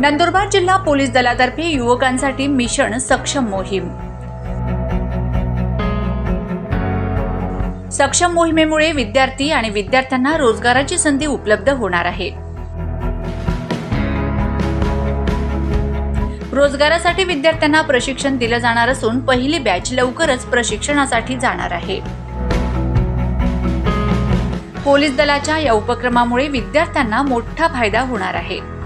नंदुरबार जिल्हा पोलीस दलातर्फे युवकांसाठी मिशन सक्षम मोहीम. सक्षम मोहिमेमुळे विद्यार्थी आणि विद्यार्थ्यांना रोजगाराची संधी उपलब्ध होणार आहे. रोजगारासाठी विद्यार्थ्यांना प्रशिक्षण दिलं जाणार असून पहिली बॅच लवकरच प्रशिक्षणासाठी जाणार आहे. पोलीस दलाच्या या उपक्रमामुळे विद्यार्थ्यांना मोठा फायदा होणार आहे.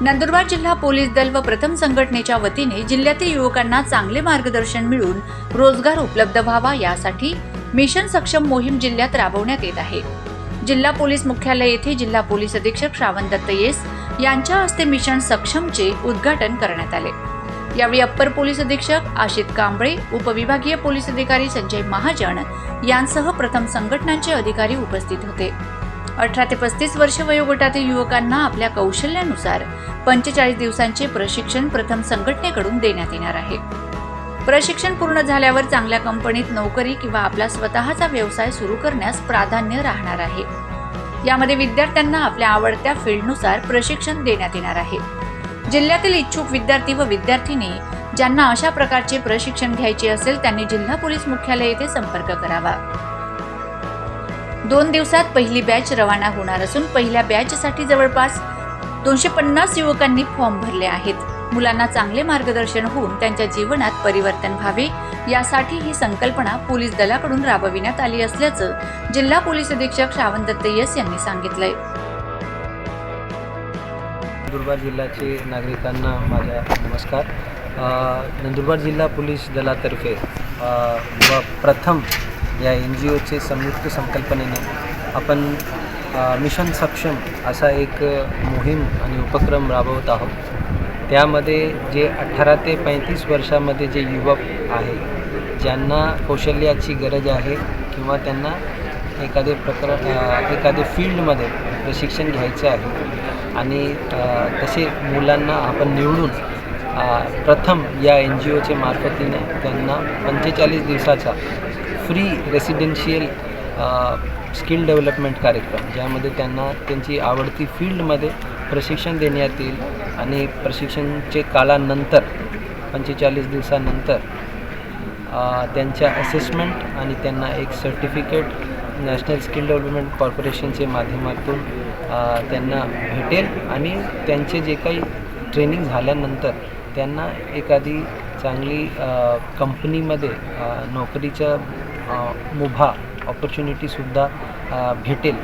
नंदुरबार जिल्हा पोलीस दल व प्रथम संघटनेच्या वतीने जिल्ह्यातील युवकांना चांगले मार्गदर्शन मिळून रोजगार उपलब्ध व्हावा यासाठी मिशन सक्षम मोहीम जिल्ह्यात राबवण्यात येत आहे. जिल्हा पोलीस मुख्यालय येथे जिल्हा पोलीस अधीक्षक श्रावण दत्त येस यांच्या हस्ते मिशन सक्षमचे उद्घाटन करण्यात आले. यावेळी अप्पर पोलीस अधीक्षक आशित कांबळे उपविभागीय पोलीस अधिकारी संजय महाजन यांसह प्रथम संघटनांचे अधिकारी उपस्थित होते. अठरा ते पस्तीस वर्ष वयोगटातील युवकांना आपल्या कौशल्यानुसार पंचेचाळीस दिवसांचे प्रशिक्षण प्रथम संघटनेकडून देण्यात येणार आहे. प्रशिक्षण पूर्ण झाल्यावर चांगल्या कंपनीत नोकरी किंवा आपला स्वतःचा व्यवसाय सुरू करण्यास प्राधान्य राहणार आहे. यामध्ये विद्यार्थ्यांना आपल्या आवडत्या फील्डनुसार प्रशिक्षण देण्यात येणार आहे. जिल्ह्यातील इच्छुक विद्यार्थी व विद्यार्थिनी ज्यांना अशा प्रकारचे प्रशिक्षण घ्यायचे असेल त्यांनी जिल्हा पोलीस मुख्यालय येथे संपर्क करावा. दोन दिवसात पहिली बॅच रवाना होणार असून पहिल्या बॅचसाठी जवळपास दोनशे पन्नास युवकांनी फॉर्म भरले आहेत. मुलांना चांगले मार्गदर्शन होऊन त्यांच्या जीवनात परिवर्तन व्हावे यासाठी ही संकल्पना पोलीस दलाकडून राबविण्यात आली असल्याचं जिल्हा पोलीस अधीक्षक श्रावण दत्त यस यांनी सांगितलंय. नंदुरबार जिल्ह्याचे नागरिकांना माझा नमस्कार. नंदुरबार जिल्हा पोलीस दलातर्फे व प्रथम या एन जी ओचे संयुक्त संकल्पनेने आपण मिशन सक्षम असा एक मोहीम आणि उपक्रम राबवत आहोत. त्यामध्ये जे अठरा ते पैंतीस वर्षामध्ये जे युवक आहे ज्यांना कौशल्याची गरज आहे किंवा त्यांना एखादे प्रकरण एखादे फील्डमध्ये प्रशिक्षण घ्यायचं आहे आणि तसे मुलांना आपण निवडून प्रथम या एन जी ओच्या मार्फतीने त्यांना पंचेचाळीस दिवसाचा फ्री रेसिडेन्शियल स्किल डेव्हलपमेंट कार्यक्रम ज्यामध्ये त्यांना त्यांची आवडती फील्डमध्ये प्रशिक्षण देण्यात येईल आणि प्रशिक्षणचे कालानंतर पंचेचाळीस दिवसानंतर त्यांच्या असेसमेंट आणि त्यांना एक सर्टिफिकेट नॅशनल स्किल डेव्हलपमेंट कॉर्पोरेशनच्या माध्यमातून त्यांना भेटेल आणि त्यांचे जे काही ट्रेनिंग झाल्यानंतर त्यांना एखादी चांगली कंपनीमध्ये नोकरीच्या मुभा ऑपॉर्च्युनिटीसुद्धा भेटेल.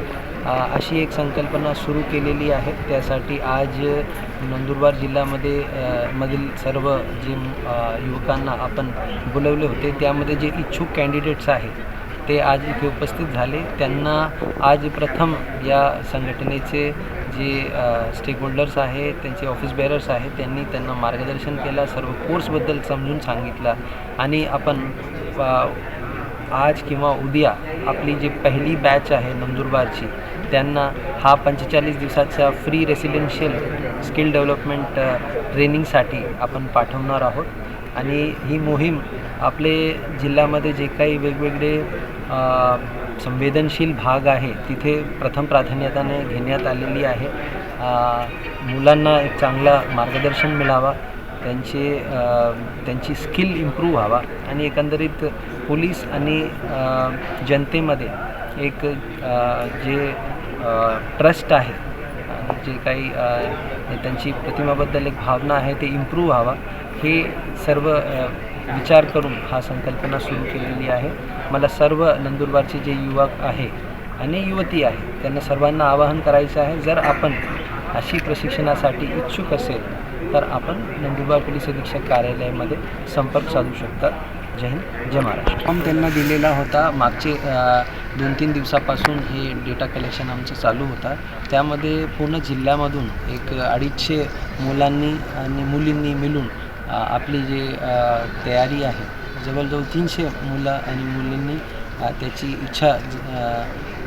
अशी एक संकल्पना सुरू केलेली आहे. त्यासाठी आज नंदुरबार जिल्ह्यामध्ये मधील सर्व जे युवकांना आपण बोलवले होते त्यामध्ये जे इच्छुक कॅन्डिडेट्स आहेत ते आज इथे उपस्थित झाले. त्यांना आज प्रथम या संघटनेचे जे स्टेक होल्डर्स आहेत त्यांचे ऑफिस बेरर्स आहेत त्यांनी त्यांना मार्गदर्शन केलं सर्व कोर्सबद्दल समजून सांगितलं आणि आपण आज किंवा उद्या आपली जी पहिली बॅच आहे नंदुरबारची त्यांना हा पंचेचाळीस दिवसाचा फ्री रेसिडेन्शियल स्किल डेव्हलपमेंट ट्रेनिंगसाठी आपण पाठवणार आहोत. आणि ही मोहीम आपले जिल्ह्यामध्ये जे काही वेगवेगळे संवेदनशील भाग आहे तिथे प्रथम प्राधान्यताने घेण्यात आलेली आहे. मुलांना एक चांगला मार्गदर्शन मिळावा त्यांचे त्यांची स्किल इम्प्रूव्ह व्हावा आणि एकंदरीत पोलीस आणि जनतेमध्ये एक जे ट्रस्ट आहे जे काही त्यांची प्रतिमाबद्दल एक भावना आहे ते इम्प्रूव्ह व्हावा हे सर्व विचार करून हा संकल्पना सुरू केलेली आहे. मला सर्व नंदुरबारचे जे युवक आहे आणि युवती आहे त्यांना सर्वांना आवाहन करायचं आहे जर आपण अशी प्रशिक्षणासाठी इच्छुक असेल तर आपण नंदुरबार पोलीस अधीक्षक कार्यालयामध्ये संपर्क साधू शकता. जय हिंद जय महाराष्ट्र. फॉर्म त्यांना दिलेला होता. मागचे दोन तीन दिवसापासून हे डेटा कलेक्शन आमचं चालू होता. त्यामध्ये पूर्ण जिल्ह्यामधून एक अडीचशे मुलांनी आणि मुलींनी मिळून आपली जे तयारी आहे जवळजवळ तीनशे मुलं आणि मुलींनी त्याची इच्छा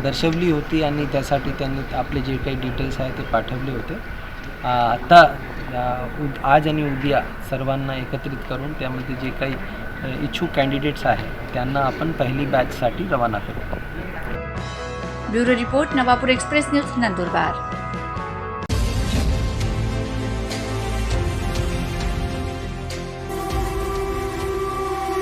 दर्शवली होती आणि त्यासाठी त्यांनी आपले जे काही डिटेल्स आहे ते पाठवले होते. आता आत्ता उद आज आणि उद्या सर्वांना एकत्रित करून त्यामध्ये जे काही इच्छुक कॅन्डिडेट्स आहेत त्यांना आपण पहिली बॅचसाठी रवाना करू. Bureau report Navapur express news Nandurbar.